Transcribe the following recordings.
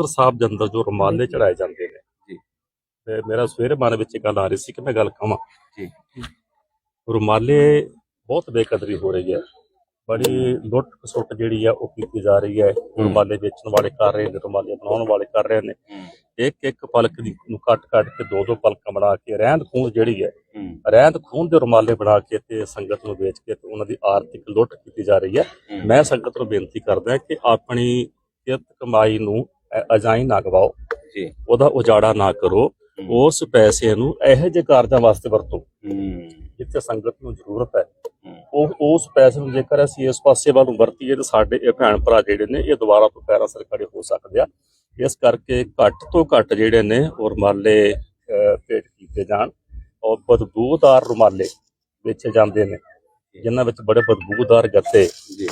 ਹਰਮੰਦਰ ਸਾਹਿਬ ਦੇ ਅੰਦਰ ਜੋ ਰੁਮਾਲੇ ਚੜਾਏ ਜਾਂਦੇ ਨੇ। ਜੀ। ਤੇ ਮੇਰਾ ਸਵੇਰੇ ਮਨ ਵਿੱਚ ਇਹ ਗੱਲ ਆ ਰਹੀ ਸੀ ਕਿ ਮੈਂ ਗੱਲ ਕਹਾਂ। ਜੀ। ਰੁਮਾਲੇ ਬਹੁਤ ਬੇਕਦਰੀ ਹੋ ਰਹੀ ਹੈ। ਬੜੀ ਲੁੱਟ ਖਸੁੱਟ ਜਿਹੜੀ ਆ ਉਹ ਕੀਤੀ ਜਾ ਰਹੀ ਹੈ। ਰੁਮਾਲੇ ਵੇਚਣ ਵਾਲੇ ਕਰ ਰਹੇ ਨੇ ਰੁਮਾਲੇ ਬਣਾਉਣ ਵਾਲੇ ਕਰ ਰਹੇ ਨੇ। ਇੱਕ ਇੱਕ ਪਲਕ ਦੀ ਨੂੰ ਕੱਟ ਕੱਟ ਕੇ ਦੋ ਦੋ ਪਲਕਾਂ ਬਣਾ ਕੇ ਰਹਿੰਦ ਖੂੰਦ ਜਿਹੜੀ ਹੈ ਰਹਿੰਦ ਖੂੰਦ ਦੇ ਰੁਮਾਲੇ ਬਣਾ ਕੇ ਤੇ ਸੰਗਤ ਨੂੰ ਵੇਚ ਕੇ ਤੇ ਉਹਨਾਂ ਦੀ ਆਰਥਿਕ ਲੁੱਟ ਕੀਤੀ ਜਾ ਰਹੀ ਹੈ। ਮੈਂ ਸੰਗਤ ਨੂੰ ਬੇਨਤੀ ਕਰਦਾ ਕਿ ਆਪਣੀ ਕਿਰਤ ਕਮਾਈ ਨੂੰ ਅਜਾਈਂ ਨਾ ਗਵਾਓ। ਜੀ। ਉਹਦਾ ਉਜਾੜਾ ਨਾ ਕਰੋ। ਉਸ ਪੈਸੇ ਨੂੰ ਇਹੋ ਜਿਹੇ ਕਾਰਜਾਂ ਵਾਸਤੇ ਵਰਤੋ। ਜਿੱਥੇ ਸੰਗਤ ਨੂੰ ਜ਼ਰੂਰਤ ਹੈ। ਉਹ ਉਸ ਪੈਸੇ ਨੂੰ ਜੇਕਰ ਅਸੀਂ ਇਸ ਪਾਸੇ ਵੱਲ ਨੂੰ ਵਰਤੀਏ ਤਾਂ ਸਾਡੇ ਇਹ ਭੈਣ ਭਰਾ ਜਿਹੜੇ ਨੇ ਇਹ ਦੁਬਾਰਾ ਤੋਂ ਪੈਰਾਂ ਸਿਰ ਖੜੇ ਹੋ ਸਕਦੇ ਆ। ਇਸ ਕਰਕੇ ਘੱਟ ਤੋਂ ਘੱਟ ਜਿਹੜੇ ਨੇ ਉਹ ਰੁਮਾਲੇ ਭੇਟ ਕੀਤੇ ਜਾਣ। ਔਰ ਬਦਬੂਦਾਰ ਰੁਮਾਲੇ ਵੇਚੇ ਜਾਂਦੇ ਨੇ। ਜਿਨ੍ਹਾਂ ਵਿੱਚ ਬੜੇ ਬਦਬੂਦਾਰ ਗੱਤੇ ਜੀ।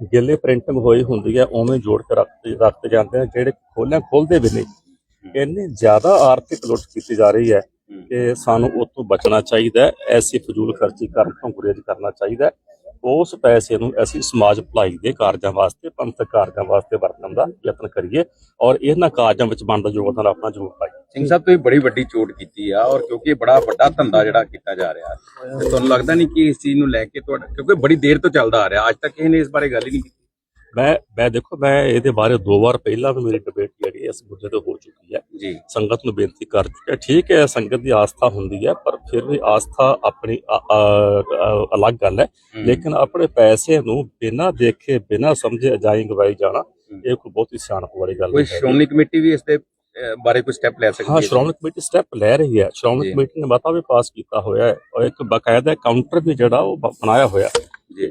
ਗਿੱਲੇ ਪ੍ਰਿੰਟਿੰਗ ਹੋਈ ਹੁੰਦੀ ਹੈ, ਉਵੇਂ ਜੋੜ ਕੇ ਰੱਖਦੇ ਰੱਖਦੇ ਜਾਂਦੇ ਨੇ ਜਿਹੜੇ ਖੋਲਿਆਂ ਖੋਲਦੇ ਵੀ ਨਹੀਂ। ਇੰਨੀ ਜ਼ਿਆਦਾ ਆਰਥਿਕ ਲੁੱਟ ਕੀਤੀ ਜਾ ਰਹੀ ਹੈ ਕਿ ਸਾਨੂੰ ਉਹ ਤੋਂ ਬਚਣਾ ਚਾਹੀਦਾ ਹੈ, ਐਸੀ ਫਜ਼ੂਲ ਖਰਚੀ ਕਰਨ ਤੋਂ ਗੁਰੇਜ਼ ਕਰਨਾ ਚਾਹੀਦਾ ਉਸ ਪੈਸੇ ਨੂੰ ਅਸੀਂ ਸਮਾਜ ਭਲਾਈ ਦੇ ਕਾਰਜਾਂ ਵਾਸਤੇ, ਪੰਥਕ ਕਾਰਜਾਂ ਵਾਸਤੇ ਵਰਤਣ ਦਾ ਯਤਨ ਕਰੀਏ ਔਰ ਇਹਨਾਂ ਕਾਰਜਾਂ ਵਿੱਚ ਬਣਦਾ ਯੋਗਦਾਨ ਆਪਣਾ ਜ਼ਰੂਰ ਪਾਈਏ। ਸਿੰਘ ਸਾਹਿਬ ਤੁਸੀਂ ਬੜੀ ਵੱਡੀ ਚੋਟ ਕੀਤੀ ਆ ਔਰ ਕਿਉਂਕਿ ਇਹ ਬੜਾ ਵੱਡਾ ਧੰਦਾ ਜਿਹੜਾ ਕੀਤਾ ਜਾ ਰਿਹਾ। ਤੇ ਤੁਹਾਨੂੰ ਲੱਗਦਾ ਨਹੀਂ ਕਿ ਇਸ ਚੀਜ਼ ਨੂੰ ਲੈ ਕੇ ਤੁਹਾਡਾ ਕਿਉਂਕਿ ਬੜੀ ਦੇਰ ਤੋਂ ਚੱਲਦਾ ਆ ਰਿਹਾ। ਅੱਜ ਤੱਕ ਕਿਸੇ ਨੇ ਇਸ ਬਾਰੇ ਗੱਲ ਹੀ ਨਹੀਂ ਕੀਤੀ। ਮੈਂ ਮੈਂ ਦੇਖੋ ਮੈਂ ਇਹਦੇ ਬਾਰੇ ਦੋ ਵਾਰ ਪਹਿਲਾਂ ਵੀ ਮੇਰੀ ਡਿਬੇਟ ਜਿਹੜੀ ਇਸ ਮੁੱਦੇ ਤੇ ਹੋ ਚੁੱਕੀ ਹੈ। ਜੀ। ਸੰਗਤ ਨੂੰ ਬੇਨਤੀ ਕਰ ਚੁੱਕਿਆ। ਠੀਕ ਹੈ ਸੰਗਤ ਦੀ ਆਸਥਾ ਹੁੰਦੀ ਹੈ ਪਰ ਫਿਰ ਵੀ ਆਸਥਾ ਆਪਣੀ ਅਲੱਗ ਗੱਲ ਹੈ। ਲੇਕਿਨ ਆਪਣੇ ਪੈਸੇ ਨੂੰ ਬਿਨਾਂ ਦੇਖੇ ਬਿਨਾਂ ਸਮਝੇ ਅਜਾਈ ਗਵਾਈ ਜਾਣਾ ਇਹ ਕੋਈ ਬਹੁਤ ਹੀ ਸਿਆਣਪ ਵਾਲੀ ਗੱਲ ਕੋਈ ਹੈ ਸ਼੍ਰੋਮਣੀ ਕਮੇਟੀ ਵੀ ਇਸ ਅਹ, ਬਾਰੇ ਕੋਈ ਸਟੈਪ ਲੈ ਸਕਦੀ ਹਾਂ ਹੈ ਸ਼੍ਰੋਮਣੀ ਕਮੇਟੀ ਸਟੈਪ ਲੈ ਰਹੀ ਹੈ। ਸ਼੍ਰੋਮਣੀ। ਕਮੇਟੀ ਨੇ ਮਤਾ ਵੀ ਪਾਸ ਕੀਤਾ ਹੋਇਆ ਹੈ ਔਰ ਇੱਕ ਬਕਾਇਦਾ ਕਾਊਂਟਰ ਵੀ ਜਿਹੜਾ ਉਹ ਬਣਾਇਆ ਹੋਇਆ।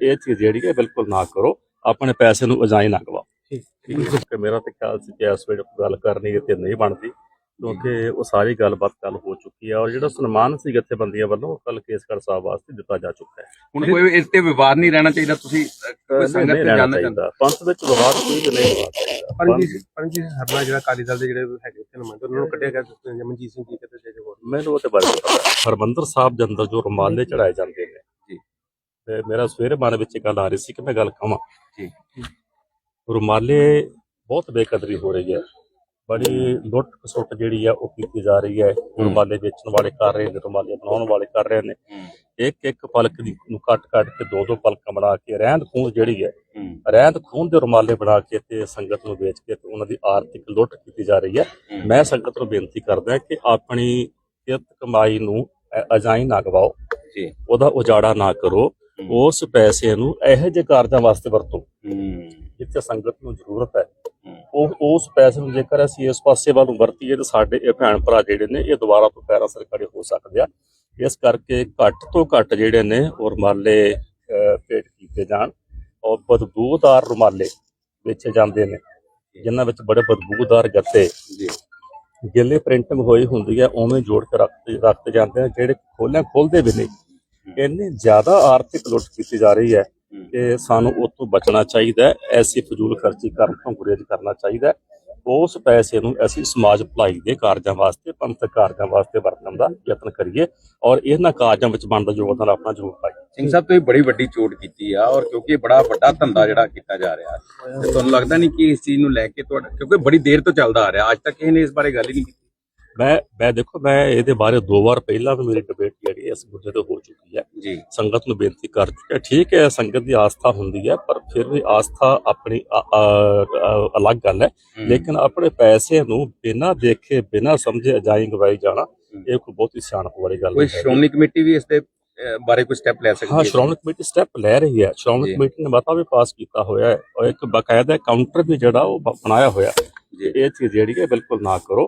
ਇਹ ਚੀਜ਼ ਜਿਹੜੀ ਹੈ ਬਿਲਕੁਲ ਨਾ ਕਰੋ। ਆਪਣੇ ਪੈਸੇ ਨੂੰ ਅਜਾਈ ਨਾ ਗਵਾਓ ਠੀਕ ਹੈ। ਮੇਰਾ ਤੇ ਖਿਆਲ ਸੀ ਕਿ ਇਸ ਵੇਲੇ ਗੱਲ ਕਰਨੀ ਤੇ ਨਹੀਂ ਬਣਦੀ। ਕਿਉਂਕਿ ਉਹ ਸਾਰੀ ਗੱਲਬਾਤ ਕੱਲ ਹੋ ਚੁੱਕੀ ਹੈ ਔਰ ਜਿਹੜਾ ਸਨਮਾਨ ਸੀ ਜਥੇਬੰਦੀਆਂ ਵੱਲੋਂ ਕੱਲ ਕੇਸਗੜ੍ਹ ਸਾਹਿਬ ਵਾਸਤੇ ਦਿੱਤਾ ਜਾ ਚੁੱਕਾ ਹੈ। ਹੁਣ ਕੋਈ ਇਸ ਤੇ ਵਿਵਾਦ ਨਹੀਂ ਰਹਿਣਾ ਚਾਹੀਦਾ ਤੁਸੀਂ ਕੋਈ ਸੰਗਤ ਤੇ ਜਾਣਨਾ ਚਾਹੁੰਦੇ। ਪੰਥ ਵਿੱਚ ਵਿਵਾਦ ਕੋਈ ਵੀ ਨਹੀਂ ਹੋਣਾ ਚਾਹੀਦਾ। ਪਰਮਜੀਤ ਪਰਮਜੀਤ ਹਰਨਾ ਜਿਹੜਾ ਅਕਾਲੀ ਦਲ ਦੇ ਜਿਹੜੇ ਹੈਗੇ ਉੱਥੇ ਨੁਮਾਇੰਦੇ ਉਹਨਾਂ ਨੂੰ ਕੱਢਿਆ ਗਿਆ ਤੇ ਮਨਜੀਤ ਸਿੰਘ ਜੀ ਕਿਤੇ ਜੇ ਹੋਰ। ਮੈਨੂੰ ਉਹਦੇ ਬਾਰੇ ਪਤਾ ਹਰਮੰਦਰ ਸਾਹਿਬ ਦੇ ਅੰਦਰ ਜੋ ਰੁਮਾਲੇ ਚੜਾਏ ਜਾਂਦੇ ਨੇ ਜੀ। ਤੇ ਮੇਰਾ ਸਵੇਰੇ ਮਨ ਵਿੱਚ ਗੱਲ ਆ ਰਹੀ ਸੀ ਕਿ ਮੈਂ ਗੱਲ ਕਹਾਂ। ਜੀ। ਰੁਮਾਲੇ ਬਹੁਤ ਬੇਕਦਰੀ ਹੋ ਰਹੀ ਹੈ। ਬੜੀ ਲੁੱਟ ਖਸੁੱਟ ਜਿਹੜੀ ਆ ਉਹ ਕੀਤੀ ਜਾ ਰਹੀ ਹੈ। ਰੁਮਾਲੇ ਵੇਚਣ ਵਾਲੇ ਕਰ ਰਹੇ ਨੇ ਰੁਮਾਲੇ ਬਣਾਉਣ ਵਾਲੇ ਕਰ ਰਹੇ ਨੇ। ਇੱਕ ਇੱਕ ਪਲਕ ਦੀ ਨੂੰ ਕੱਟ ਕੱਟ ਕੇ ਦੋ ਦੋ ਪਲਕਾਂ ਬਣਾ ਕੇ ਰਹਿੰਦ ਖੂੰਦ ਜਿਹੜੀ ਹੈ ਰਹਿੰਦ ਖੂੰਦ ਦੇ ਰੁਮਾਲੇ ਬਣਾ ਕੇ ਤੇ ਸੰਗਤ ਨੂੰ ਵੇਚ ਕੇ ਤੇ ਉਹਨਾਂ ਦੀ ਆਰਥਿਕ ਲੁੱਟ ਕੀਤੀ ਜਾ ਰਹੀ ਹੈ। ਮੈਂ ਸੰਗਤ ਨੂੰ ਬੇਨਤੀ ਕਰਦਾ ਕਿ ਆਪਣੀ ਕਿਰਤ ਕਮਾਈ ਨੂੰ ਅਜਾਈਂ ਨਾ ਗਵਾਓ। ਜੀ। ਉਹਦਾ ਉਜਾੜਾ ਨਾ ਕਰੋ। ਉਸ ਪੈਸੇ ਨੂੰ ਇਹੋ ਜਿਹੇ ਕਾਰਜਾਂ ਵਾਸਤੇ ਵਰਤੋ। ਜਿੱਥੇ ਸੰਗਤ ਨੂੰ ਜ਼ਰੂਰਤ ਹੈ। ਉਹ ਉਸ ਪੈਸੇ ਨੂੰ ਜੇਕਰ ਅਸੀਂ ਇਸ ਪਾਸੇ ਵੱਲ ਨੂੰ ਵਰਤੀਏ ਤਾਂ ਸਾਡੇ ਇਹ ਭੈਣ ਭਰਾ ਜਿਹੜੇ ਨੇ ਇਹ ਦੁਬਾਰਾ ਤੋਂ ਪੈਰਾਂ ਸਿਰ ਖੜੇ ਹੋ ਸਕਦੇ ਆ। ਇਸ ਕਰਕੇ ਘੱਟ ਤੋਂ ਘੱਟ ਜਿਹੜੇ ਨੇ ਉਹ ਰੁਮਾਲੇ ਭੇਟ ਕੀਤੇ ਜਾਣ ਔਰ ਬਦਬੂਦਾਰ ਰੁਮਾਲੇ ਵੇਚੇ ਜਾਂਦੇ ਨੇ ਜਿਨ੍ਹਾਂ ਵਿੱਚ ਬੜੇ ਬਦਬੂਦਾਰ ਗੱਤੇ ਜੀ। ਗਿੱਲੇ ਪ੍ਰਿੰਟਿੰਗ ਹੋਈ ਹੁੰਦੀ ਹੈ ਉਵੇਂ ਜੋੜ ਕੇ ਰੱਖਦੇ ਰੱਖਦੇ ਜਾਂਦੇ ਨੇ ਜਿਹੜੇ ਖੋਲਿਆਂ ਖੋਲਦੇ ਵੀ ਨਹੀਂ। ਇੰਨੀ ਜ਼ਿਆਦਾ ਆਰਥਿਕ ਲੁੱਟ ਕੀਤੀ ਜਾ ਰਹੀ ਹੈ ਕਿ ਸਾਨੂੰ ਉਹ ਤੋਂ ਬਚਣਾ ਚਾਹੀਦਾ ਹੈ ਐਸੀ ਫਜ਼ੂਲ ਖਰਚੀ ਕਰਨ ਤੋਂ ਗੁਰੇਜ਼ ਕਰਨਾ ਚਾਹੀਦਾ ਉਸ ਪੈਸੇ ਨੂੰ ਅਸੀਂ ਸਮਾਜ ਭਲਾਈ ਦੇ ਕਾਰਜਾਂ ਵਾਸਤੇ ਪੰਥਕ ਕਾਰਜਾਂ ਵਾਸਤੇ ਵਰਤਣ ਦਾ ਯਤਨ ਕਰੀਏ ਔਰ ਇਹਨਾਂ ਕਾਰਜਾਂ ਵਿੱਚ ਬਣਦਾ ਯੋਗਦਾਨ ਆਪਣਾ ਜ਼ਰੂਰ ਪਾਈਏ। ਸਿੰਘ ਸਾਹਿਬ ਤੁਸੀਂ ਬੜੀ ਵੱਡੀ ਚੋਟ ਕੀਤੀ ਆ ਔਰ ਕਿਉਂਕਿ ਇਹ ਬੜਾ ਵੱਡਾ ਧੰਦਾ ਜਿਹੜਾ ਕੀਤਾ ਜਾ ਰਿਹਾ ਤੇ ਤੁਹਾਨੂੰ ਲੱਗਦਾ ਨਹੀਂ ਕਿ ਇਸ ਚੀਜ਼ ਨੂੰ ਲੈ ਕੇ ਤੁਹਾਡਾ ਕਿਉਂਕਿ ਬੜੀ ਦੇਰ ਤੋਂ ਚੱਲਦਾ ਆ ਰਿਹਾ ਅੱਜ ਤੱਕ ਕਿਸੇ ਨੇ ਇਸ ਬਾਰੇ ਗੱਲ ਹੀ ਨਹੀਂ ਕੀਤੀ। ਮੈਂ ਮੈਂ ਦੇਖੋ ਮੈਂ ਇਹਦੇ ਬਾਰੇ ਦੋ ਵਾਰ ਪਹਿਲਾਂ ਵੀ ਮੇਰੀ ਡਿਬੇਟ ਜਿਹੜੀ ਇਸ ਮੁੱਦੇ ਤੇ ਹੋ ਚੁੱਕੀ ਹੈ। ਜੀ। ਸੰਗਤ ਨੂੰ ਬੇਨਤੀ ਕਰ ਚੁੱਕਿਆ। ਠੀਕ ਹੈ ਸੰਗਤ ਦੀ ਆਸਥਾ ਹੁੰਦੀ ਹੈ ਪਰ ਫਿਰ ਵੀ ਆਸਥਾ ਆਪਣੀ ਅਲੱਗ ਗੱਲ ਹੈ। ਲੇਕਿਨ ਆਪਣੇ ਪੈਸੇ ਨੂੰ ਬਿਨਾਂ ਦੇਖੇ ਬਿਨਾਂ ਸਮਝੇ ਅਜਾਈ ਗਵਾਈ ਜਾਣਾ ਇਹ ਕੋਈ ਬਹੁਤ ਹੀ ਸਿਆਣਪ ਵਾਲੀ ਗੱਲ ਕੋਈ ਹੈ ਸ਼੍ਰੋਮਣੀ ਕਮੇਟੀ ਵੀ ਇਸ ਅਹ, ਬਾਰੇ ਕੋਈ ਸਟੈਪ ਲੈ ਸਕਦੀ ਹਾਂ ਸ਼੍ਰੋਮਣੀ ਕਮੇਟੀ ਸਟੈਪ ਲੈ ਰਹੀ ਹੈ। ਸ਼੍ਰੋਮਣੀ। ਕਮੇਟੀ ਨੇ ਮਤਾ ਵੀ ਪਾਸ ਕੀਤਾ ਹੋਇਆ ਹੈ। ਔਰ ਇੱਕ ਬਕਾਇਦਾ ਕਾਊਂਟਰ ਵੀ ਜਿਹੜਾ ਉਹ ਬਣਾਇਆ ਹੋਇਆ ਹੈ। ਜੀ। ਇਹ ਚੀਜ਼ ਜਿਹੜੀ ਹੈ ਬਿਲਕੁਲ ਨਾ ਕਰੋ।